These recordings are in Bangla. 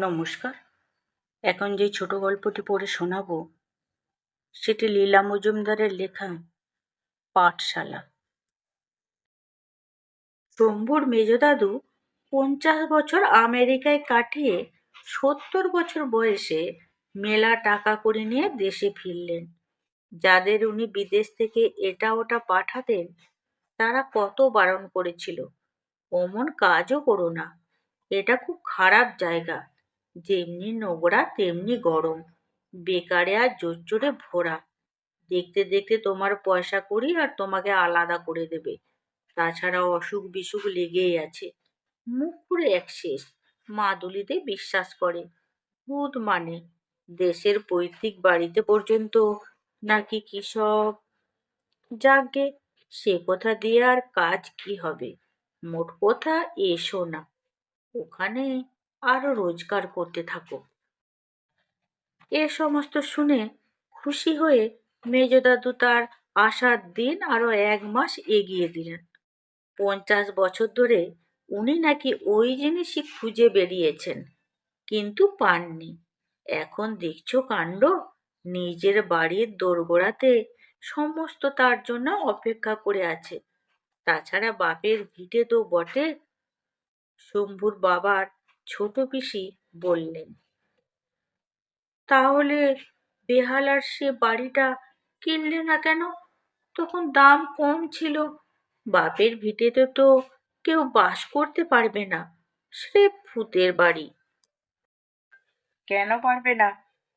নমস্কার। এখন যে ছোট গল্পটি পড়ে শোনাবো, সেটি লীলা মজুমদারের লেখা পাঠশালা। শম্ভুর মেজদাদু পঞ্চাশ বছর আমেরিকায় কাটিয়ে সত্তর বছর বয়সে মেলা টাকা করে নিয়ে দেশে ফিরলেন। যাদের উনি বিদেশ থেকে এটা ওটা পাঠাতেন, তারা কত বারণ করেছিল। অমন কাজও করো না, এটা খুব খারাপ জায়গা। যেমনি নোংরা, তেমনি গরম। বেকারে আর জোচ্চরে ভরা। দেখতে দেখতে তোমার পয়সা করি আর তোমাকে আলাদা করে দেবে। তাছাড়া অসুখ বিসুখ লেগেই আছে। মুখ করে এক শেষ। মাদুলিতে বিশ্বাস করে। ভূত মানে দেশের পৈতৃক বাড়িতে পর্যন্ত নাকি কি সব যাকে সে কথা দিয়ে আর কাজ কি হবে? মোট কথা এসো না। ওখানে আরও রোজগার করতে থাকো এ সমস্ত শুনে খুশি হয়ে মেজদাদু তার আসার দিন আরও এক মাস এগিয়ে দিলেন। পঞ্চাশ বছর ধরে উনি নাকি ওই জিনিসই খুঁজে বেরিয়েছেন, কিন্তু পাননি। এখন দেখছ কাণ্ড, নিজের বাড়ির দোরগোড়াতে সমস্ত তার জন্য অপেক্ষা করে আছে। তাছাড়া বাপের ভিটে তো বটে। শম্ভুর বাবার ছোট পিসি বললেন, তাহলে বেহালার সে বাড়িটা কিনলে না কেন? তখন দাম কম ছিল। বাপের ভিটেতে তো কেউ বাস করতে পারবে না, সে ভূতের বাড়ি। কেন পারবে না?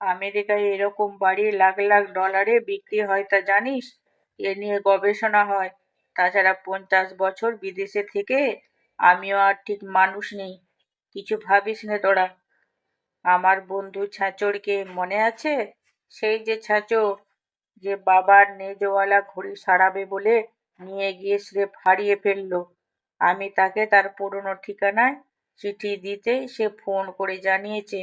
আমেরিকায় এরকম বাড়ি লাখ লাখ ডলারে বিক্রি হয় তা জানিস? এ নিয়ে গবেষণা হয়। তাছাড়া পঞ্চাশ বছর বিদেশে থেকে আমিও আর ঠিক মানুষ নেই। কিছু ভাবিস নে তোরা। আমার বন্ধু ছাঁচড়কে মনে আছে? সেই যে ছাঁচড় যে বাবার নেজওয়ালা ঘড়ি সারাবে বলে নিয়ে গিয়ে স্রেফ হারিয়ে ফেলল। আমি তাকে তার পুরনো ঠিকানায় চিঠি দিতেই সে ফোন করে জানিয়েছে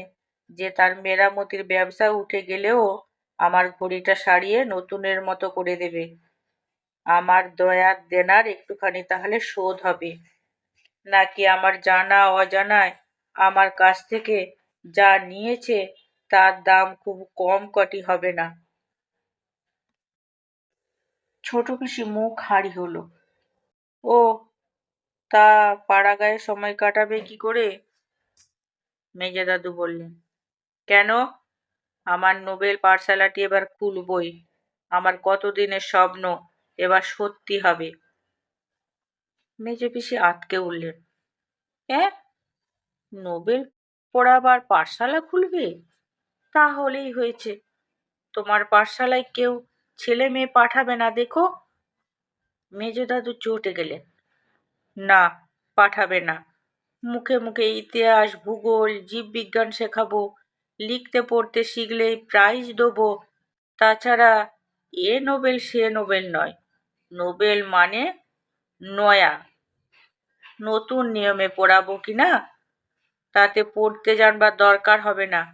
যে তার মেরামতির ব্যবসা উঠে গেলেও আমার ঘড়িটা সারিয়ে নতুনের মতো করে দেবে। আমার দয়ার দেনার একটুখানি তাহলে শোধ হবে। নাকি আমার জানা অজানায় আমার কাছ থেকে যা নিয়েছে, তার দাম খুব কম কটি হবে না। ছোট পিসি মুখ হাড়ি হলো। ও, তা পাড়াগায়ে সময় কাটাবে কি করে? মেজে দাদু বললেন। কেন? আমার নোবেল পাঠশালাটি এবার খুলবই আমার কতদিনের স্বপ্ন এবার সত্যি হবে। মেজে পিসি আটকে উঠলেন। হ্যাঁ নোবেল পড়াবার পাঠশালা খুলবে? তাহলেই হয়েছে। তোমার পাঠশালায় কেউ ছেলে মেয়ে পাঠাবে না, দেখো। মেজো দাদু চটে গেলেন। না, পাঠাবে না। মুখে মুখে ইতিহাস, ভূগোল, জীববিজ্ঞান শেখাবো। লিখতে, পড়তে শিখলেই প্রাইজ দেবো। তাছাড়া এ নোবেল, সে নোবেল নয়। নোবেল মানে নয়া। নতুন নিয়মে পড়াবো কি না? তাতে পড়তে জানবার দরকার হবে না।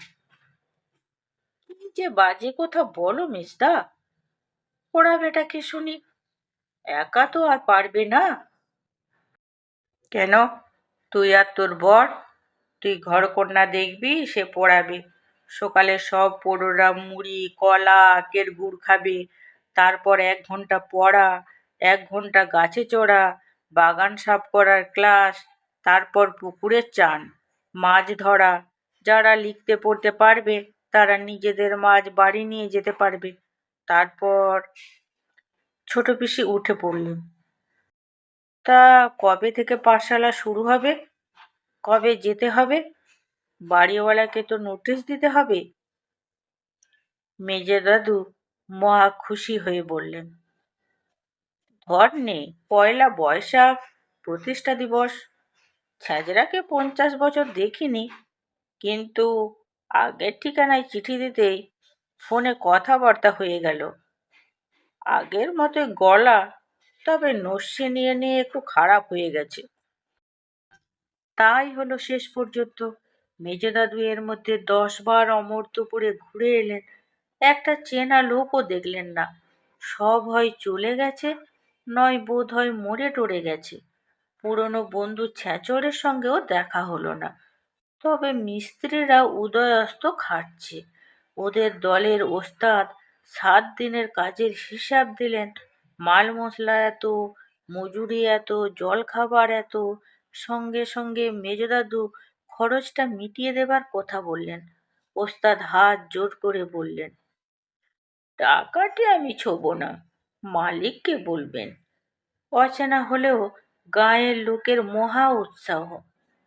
কি যে বাজে কথা বলো মিসদা পড়াবেটাকে শুনি একা তো আর পারবে না। কেন? তুই আর তোর বর? তুই ঘর কন্যা দেখবি, সে পড়াবে। সকালে সব পোড়োরা মুড়ি, কলা, আখের গুড় খাবে। তারপর এক ঘণ্টা পড়া, এক ঘণ্টা গাছে চড়া, বাগান সাফ করার ক্লাস, তারপর পুকুরের চান। মাছ ধরা। যারা লিখতে পড়তে পারবে, তারা নিজেদের মাছ বাড়ি নিয়ে যেতে পারবে। তারপর ছোট পিসি উঠে পড়লেন। তা কবে থেকে পাঠশালা শুরু হবে? কবে যেতে হবে? বাড়িওয়ালাকে তো নোটিশ দিতে হবে। মেজে দাদু মহা খুশি হয়ে বললেন, ধর নেই পয়লা বৈশাখ, প্রতিষ্ঠা দিবস ছ্যাজরাকে পঞ্চাশ বছর দেখিনি, কিন্তু আগের ঠিকানায় চিঠি দিতেই ফোনে কথাবার্তা হয়ে গেল। আগের মতোই গলা, তবে নস্যি নিয়ে নিয়ে একটু খারাপ হয়ে গেছে। তাই হলো শেষ পর্যন্ত। মেজে দাদু এর মধ্যে দশ বার অমর্তপুরে ঘুরে এলেন। একটা চেনা লোকও দেখলেন না। সব হয় চলে গেছে, নয় বোধ হয় মরে টরে গেছে। পুরনো বন্ধু ছ্যাচরের সঙ্গেও দেখা হলো না। তবে মিস্ত্রিরা উদয়স্ত খাটছে। ওদের দলের ওস্তাদ সাত দিনের কাজের হিসাব দিলেন। মাল মশলা এত, মজুরি এত, জলখাবার এত। সঙ্গে সঙ্গে মেজদাদু খরচটা মিটিয়ে দেবার কথা বললেন। ওস্তাদ হাত জোর করে বললেন, টাকাটি আমি ছোব না, মালিককে বলবেন। অচেনা হলেও গাঁয়ের লোকের মহা উৎসাহ।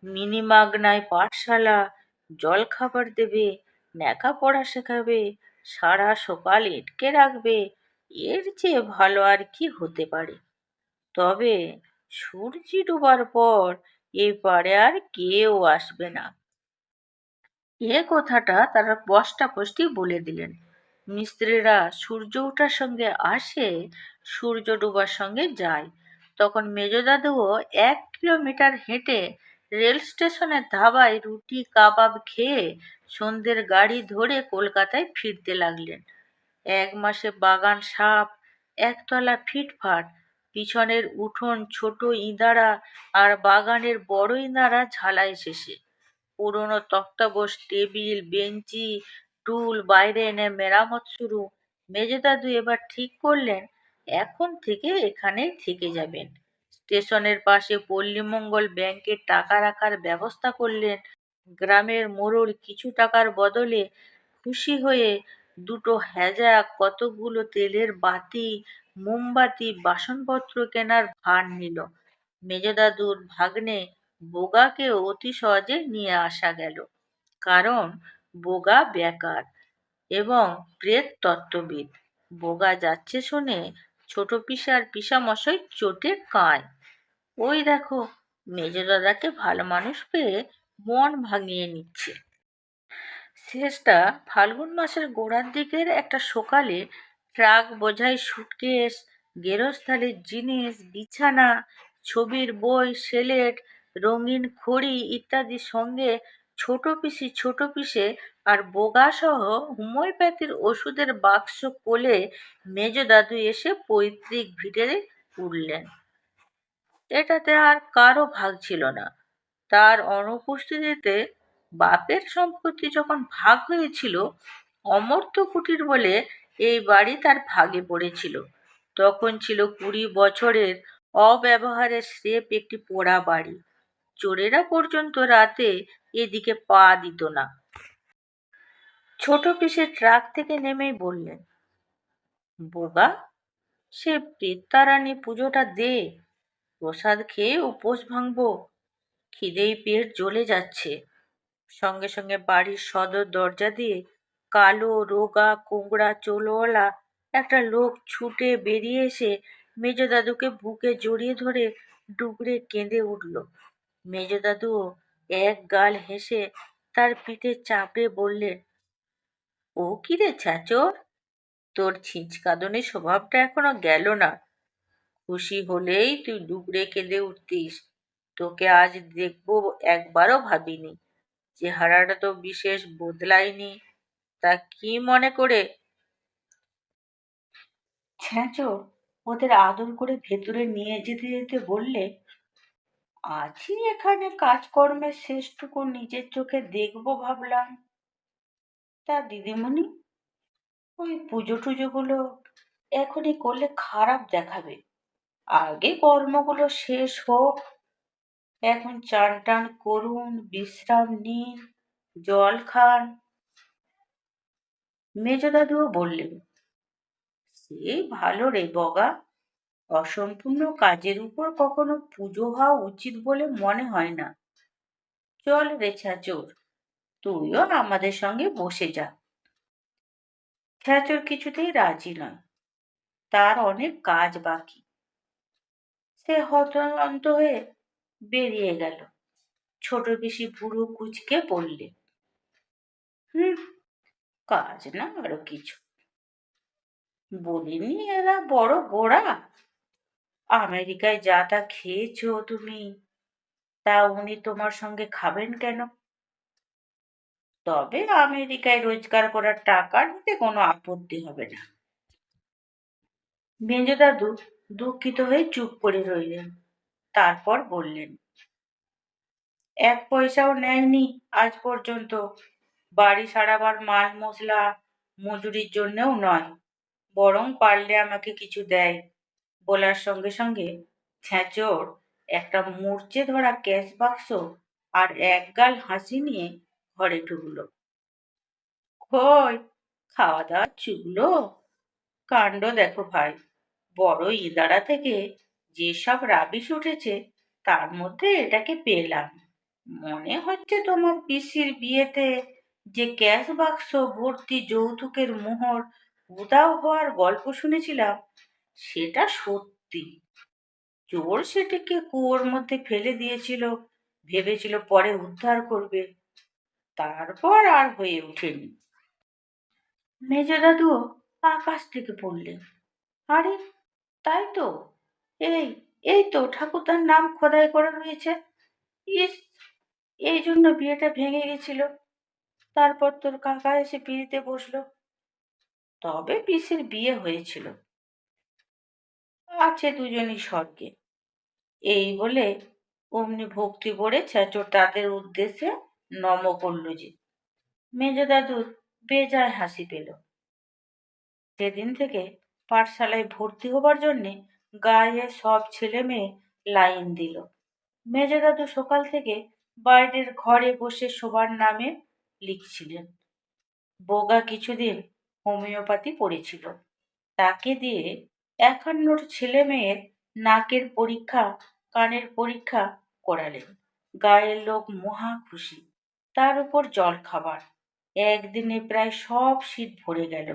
মিনিমাগনায় পাঠশালা, জলখাবার দেবে, লেখাপড়া শেখাবে, সারা সকাল এটকে রাখবে, এর চেয়ে ভালো আর কি হতে পারে? তবে সূর্যি ডোবার পর এপারে আর কেউ আসবে না। এ কথাটা তারা স্পষ্টাস্পষ্টি বলে দিলেন। মিস্ত্রিরা সূর্য ওঠার সঙ্গে আসে, সূর্য ডোবার সঙ্গে যায়। তখন মেজদাদুও এক কিলোমিটার হেঁটে রেল স্টেশনের ধাবায় রুটি, কাবাব খেয়ে সন্ধ্যের গাড়ি ধরে কলকাতায় ফিরতে লাগলেন। এক মাসে বাগান সাপ, একতলা ফিটফাট, পিছনের উঠোন ছোট ইঁদারা আর বাগানের বড় ইঁদারা ঝালাই শেষে। পুরনো তক্তাবোস, টেবিল, বেঞ্চি, টুল বাইরে এনে মেরামত শুরু। মেজদাদু এবার ঠিক করলেন এখন থেকে এখানেই থেকে যাবেন। স্টেশনের পাশে পল্লীমঙ্গল ব্যাংকে টাকা রাখার ব্যবস্থা করলেন। গ্রামের মোড়ল কিছু টাকার বদলে খুশি হয়ে দুটো হ্যাজা কতগুলো তেলের বাতি, মোমবাতি, বাসনপত্র কেনার ভার নিল। মেজদাদুর ভাগ্নে বোগাকে অতি সহজে নিয়ে আসা গেল। কারণ বোগা বেকার এবং প্রেত তত্ত্ববিদ বোগা যাচ্ছে শুনে ছোট পিসার পিসামশাই চোটে কায়। ওই দেখো মেজদাদাকে ভালো মানুষ পেয়ে মন ভাঙিয়ে নিচ্ছে। শেষটা ফাল্গুন মাসের গোড়ার দিকের একটা সকালে ট্রাক বোঝাই সুটকেস গেরস্থালির জিনিস, বিছানা, ছবির বই, সেলেট, রঙিন খড়ি ইত্যাদি সঙ্গে ছোট পিসি ছোট পিসে আর বোগাসহ হোমিওপ্যাথির ওষুধের বাক্স কোলে মেজ দাদু এসে পৈতৃক ভিটে উঠলেন। এটাতে আর কারও ভাগ ছিল না। তার অনুপস্থিতিতে বাপের সম্পত্তি যখন ভাগ হয়েছিল, অমর্ত্য কুটির বলে এই বাড়ি তার ভাগে পড়েছিল। তখন ছিল কুড়ি বছরের অব্যবহারের স্রেপ একটি পোড়া বাড়ি। চোরেরা পর্যন্ত রাতে এদিকে পা দিত না। ছোট পিসে ট্রাক থেকে নেমেই বললেন বোগা সে প্রেতারানী পুজোটা দে, প্রসাদ খেয়ে উপোস ভাঙবো, খিদেই পেট জ্বলে যাচ্ছে। সঙ্গে সঙ্গে বাড়ির সদর দরজা দিয়ে কালো, রোগা কোংড়া চোলওয়ালা একটা লোক ছুটে বেরিয়ে এসে মেজদাদুকে বুকে জড়িয়ে ধরে ডুবরে কেঁদে উঠল। মেজদাদুও এক গাল হেসে তার পিঠে চাপড়ে বললেন ও কি রে ছ্যাচোর তোর ছিঁচকাদনে স্বভাবটা এখনও গেল না। খুশি হলেই তুই ডুবরে কেঁদে উঠতিস। তোকে আজ দেখব একবারও ভাবিনি। চেহারাটা তো বিশেষ বদলায়নি। তা কি মনে করে? ছ্যাঁচো ওদের আদর করে ভেতরে নিয়ে যেতে যেতে বললে আজই এখানে কাজকর্মের শেষটুকু নিজের চোখে দেখব ভাবলাম। তা দিদিমণি, ওই পুজো টুজোগুলো এখনই করলে খারাপ দেখাবে। আগে কর্মগুলো শেষ হোক, এখন চান টান করুন, বিশ্রাম নিন, জল খান। মেজদাদুও বললেন, সে ভালো রে বগা অসম্পূর্ণ কাজের উপর কখনো পুজো হওয়া উচিত বলে মনে হয় না। চল রে ছ্যাচোর, তুইও আমাদের সঙ্গে বসে যা। ছ্যাচোর কিছুতেই রাজি নয়। তার অনেক কাজ বাকি। সে হতন্ত হয়ে বেরিয়ে গেল। ছোট বেশি বুড়ো কুচকে বললে, হুম, কাজ না আরও কিছু। বলিনি এরা বড় গোড়া। আমেরিকায় যা তা খেয়েছো তুমি, তা উনি তোমার সঙ্গে খাবেন কেন? তবে আমেরিকায় রোজগার করার টাকা নিতে কোনো আপত্তি হবে না। দাদু দুঃখিত হয়ে চুপ করে রইলেন। তারপর বললেন, এক পয়সাও নেয়নি আজ পর্যন্ত। বাড়ি সারাবার মাল মশলা মজুরির জন্যেও নয়, বরং পারলে আমাকে কিছু দেয়। বলার সঙ্গে সঙ্গে ছ্যাঁচড় একটা মূর্চে ধরা ক্যাশ বাক্স আর একগাল হাসি নিয়ে ঘরে ঢুকলো। কই খাওয়া দাওয়া চুগলো কাণ্ড দেখো ভাই, বড় ইদারা থেকে যেসব রাবিশ উঠেছে, তার মধ্যে এটাকে পেলাম। মনে হচ্ছে তোমার পিসির বিয়েতে যে ক্যাশ বাক্স, ভর্তি যৌতুকের মোহর, উদাও হওয়ার গল্প শুনেছিলাম সেটা সত্যি। চোর সেটিকে কুয়োর মধ্যে ফেলে দিয়েছিল, ভেবেছিল পরে উদ্ধার করবে। তারপর আর হয়ে ওঠেনি। মেজো দাদুও আকাশ থেকে পড়লেন। আরে, তাই তো। এই এই তো, ঠাকুরদার নাম খোদাই করা রয়েছে ইস, এই জন্য বিয়েটা ভেঙে গেছিল। তারপর তোর কাকা এসে পিড়িতে বসল। তবে পিসির বিয়ে হয়েছিল। আছে দুজনই স্বর্গে। এই বলে অমনি ভক্তি করে ছেঁচড় তাদের উদ্দেশ্যে নম করল যে, মেজো দাদুর বেজায় হাসি পেল। সেদিন থেকে পাঠশালায় ভর্তি হবার জন্যে গায়ে সব ছেলে মেয়ে লাইন দিল। মেজো দাদু সকাল থেকে বাইরের ঘরে বসে সবার নামে লিখছিলেন। বোগা কিছুদিন হোমিওপ্যাথি পড়েছিল। তাকে দিয়ে একান্নর ছেলে মেয়ের নাকের পরীক্ষা, কানের পরীক্ষা করালেন। গায়ের লোক মহা খুশি। তার উপর জল খাবার। একদিনে প্রায় সব সিট ভরে গেল।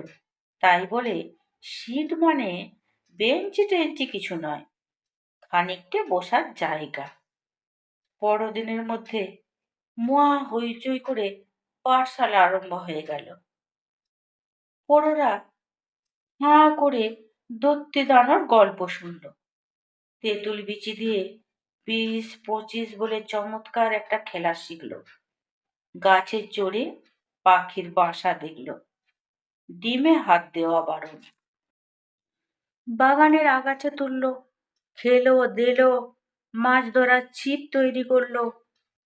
তাই বলে সিট মানে বেঞ্চি টেঞ্চি কিছু নয়, খানিকটা বসার জায়গা। বড়দিনের মধ্যে মহা হইচই করে পাঠশালা আরম্ভ হয়ে গেল। বড়রা হাঁ করে দত্তি দানোর গল্প শুনল। তেঁতুল বিচি দিয়ে বিশ, পঁচিশ বলে চমৎকার একটা খেলা শিখল। গাছে চড়ে পাখির বাসা দেখল। ডিমে হাত দেওয়া বারণ। বাগানের আগাছা তুলল, খেলো, দিলো, মাছ ধরার ছিপ তৈরি করল।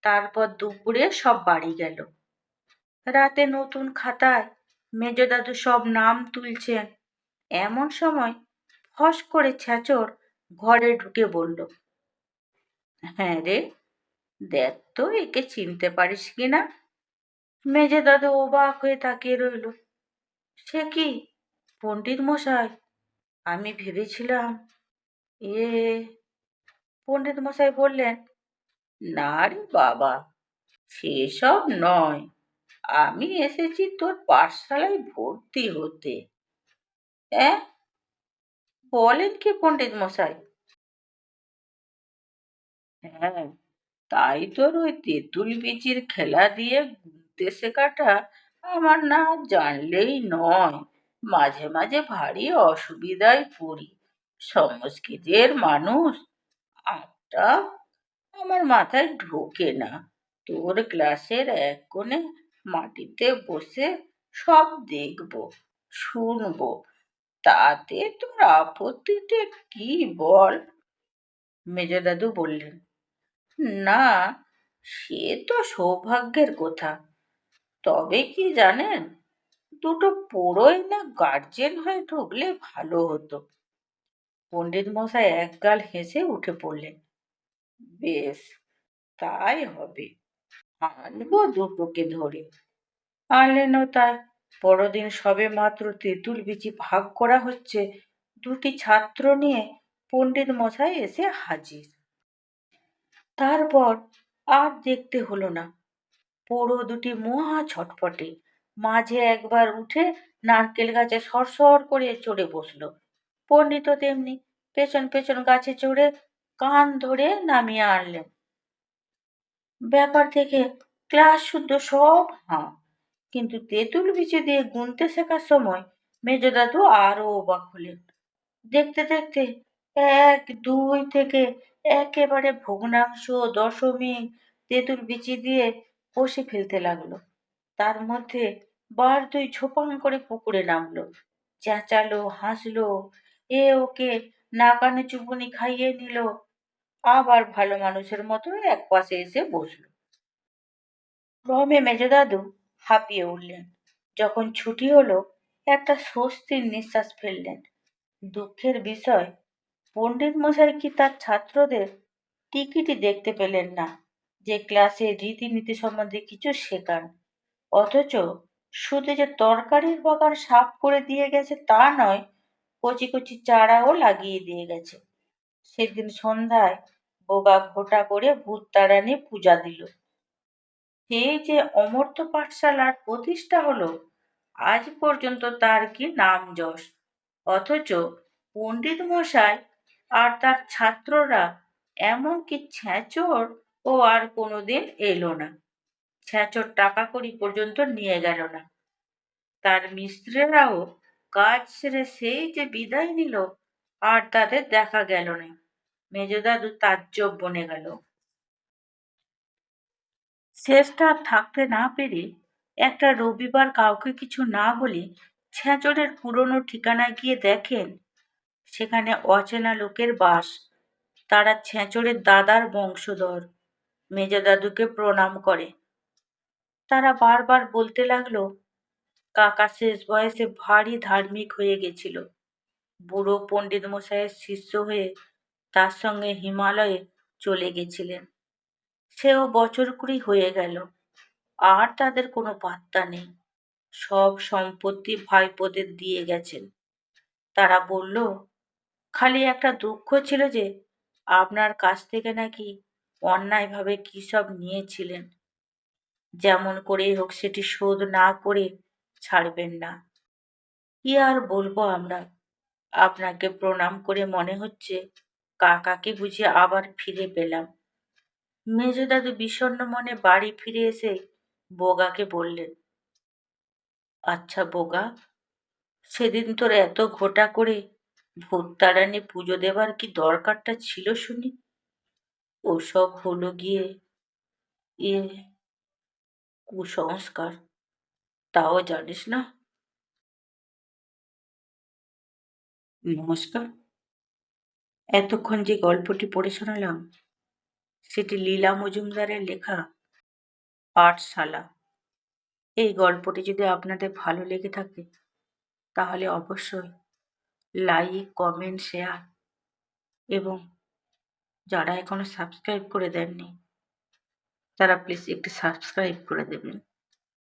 তারপর দুপুরে সব বাড়ি গেল। রাতে নতুন খাতায় মেজো দাদু সব নাম তুলছেন। এমন সময় ফস করে ছ্যাচর ঘরে ঢুকে বলল হ্যাঁ রে, দেখ তো একে চিনতে পারিস কি না? মেজে দাদু অবাক হয়ে তাকিয়ে রইল, সে কি? পণ্ডিত মশাই, আমি ভেবেছিলাম এ পণ্ডিত মশাই বললেন, না রে বাবা সেসব নয়, আমি এসেছি তোর পাঠশালায় ভর্তি হতে। হ্যাঁ বলেন কি পণ্ডিত মশাই? হ্যাঁ তাই তোর ওই তেঁতুল বিচির খেলা দিয়ে গুনতে শেখাটা আমার না জানলেই নয়, মাঝে মাঝে ভারী অসুবিধায় পড়ি। সংস্কৃতের মানুষ, আটটা আমার মাথায় ঢোকে না। তোর ক্লাসের এক কোণে মাটিতে বসে সব দেখব, শুনব। তাতে তোর আপত্তিটা কি বল? মেজো দাদু বললেন, না, সে তো সৌভাগ্যের কথা। তবে কি জানেন, দুটো পোড়োই না গার্জেন হয়ে ঢুকলে ভালো হতো। পণ্ডিত মশাই একগাল হেসে উঠে পড়লেন, বেশ, তাই হবে। আনব দুটোকে ধরে। আনলেনও তাই। বড়দিন সবে মাত্র তেঁতুল বিচি ভাগ করা হচ্ছে। দুটি ছাত্র নিয়ে পণ্ডিত মশাই এসে হাজির। তারপর আর দেখতে হলো না। পোড়ো দুটি মহা ছটফটে মাঝে একবার উঠে নারকেল গাছে সরসর করে চড়ে বসল। পণ্ডিতও তেমনি পেছন পেছন গাছে চড়ে কান ধরে নামিয়ে আনলেন। ব্যাপার থেকে ক্লাস শুদ্ধ সব হাঁ। কিন্তু তেঁতুল বিচি দিয়ে গুনতে শেখার সময় মেজো দাদু আরও অবাক হলেন। দেখতে দেখতে এক, দুই থেকে একেবারে ভগ্নাংশ দশমিক তেঁতুল বিচি দিয়ে কষে ফেলতে লাগল। তার মধ্যে বার দুই ঝোপাং করে পুকুরে নামলো, চেঁচালো, হাসলো, এ ওকে নাকানে চুবুনি খাইয়ে নিল, আবার ভালো মানুষের মতো এক পাশে এসে বসল। ক্রমে মেজদাদু হাঁপিয়ে উঠলেন। যখন ছুটি হলো, একটা স্বস্তির নিঃশ্বাস ফেললেন। দুঃখের বিষয়, পণ্ডিত মশাই কি তার ছাত্রদের টিকিটই দেখতে পেলেন না যে ক্লাসে রীতিনীতি সম্বন্ধে কিছু শেখান? অথচ শুধু যে তরকারির বাগান সাফ করে দিয়ে গেছে তা নয়, কচি কচি চারাও লাগিয়ে দিয়ে গেছে। সেদিন সন্ধ্যায় বোগা ঘোটা করে ভূত তাড়ানি পূজা দিল। সেই যে অমর্ত্য পাঠশালার প্রতিষ্ঠা হলো, আজ পর্যন্ত তার কি নাম যশ? অথচ পণ্ডিত মশাই আর তার ছাত্ররা এমনকি ছ্যাঁচড় ও আর কোনোদিন এলো না। ছ্যাঁচড় টাকা কড়ি পর্যন্ত নিয়ে গেল না। তার মিস্ত্রিরাও কাজ সেরে সেই যে বিদায় নিল, আর তাদের দেখা গেল না। মেজদাদু তাজ্জব বনে গেল। শেষটা আর থাকতে না পেরে একটা রবিবার কাউকে কিছু না বলে ছেঁচড়ের পুরনো ঠিকানায় গিয়ে দেখেন সেখানে অচেনা লোকের বাস। তারা ছেঁচড়ের দাদার বংশধর। মেজ দাদুকে প্রণাম করে। তারা বারবার বলতে লাগল, কাকা শেষ বয়সে ভারী ধার্মিক হয়ে গেছিল। বুড়ো পণ্ডিত মশাইয়ের শিষ্য হয়ে তার সঙ্গে হিমালয়ে চলে গেছিলেন। সেও বছর কুড়ি হয়ে গেল। আর তাদের কোনো পাত্তা নেই। সব সম্পত্তি ভাইপোদের দিয়ে গেছেন। তারা বলল, খালি একটা দুঃখ ছিল যে আপনার কাছ থেকে নাকি অন্যায়ভাবে কী সব নিয়েছিলেন। যেমন করে হোক সেটি শোধ না করে ছাড়বেন না। কি আর বলব আমরা? আপনাকে প্রণাম করে মনে হচ্ছে কাকাকে বুঝে আবার ফিরে পেলাম। মেজদাদু বিষণ্ণ মনে বাড়ি ফিরে এসে বোগাকে বললেন আচ্ছা বোগা, সেদিন তোর এত ঘোটা করে ভূত তাড়ানি পুজো দেবার কি দরকারটা ছিল শুনি? ওসব হলো গিয়ে এ কুসংস্কার, তাও জানিস না? নমস্কার, এতক্ষণ যে গল্পটি পড়ে শোনালাম সেটি লীলা মজুমদারের লেখা পাঠশালা। এই গল্পটি যদি আপনাদের ভালো লেগে থাকে, তাহলে অবশ্যই লাইক কমেন্ট শেয়ার এবং যারা এখনও সাবস্ক্রাইব করে দেননি, তারা প্লিজ একটু সাবস্ক্রাইব করে দেবেন।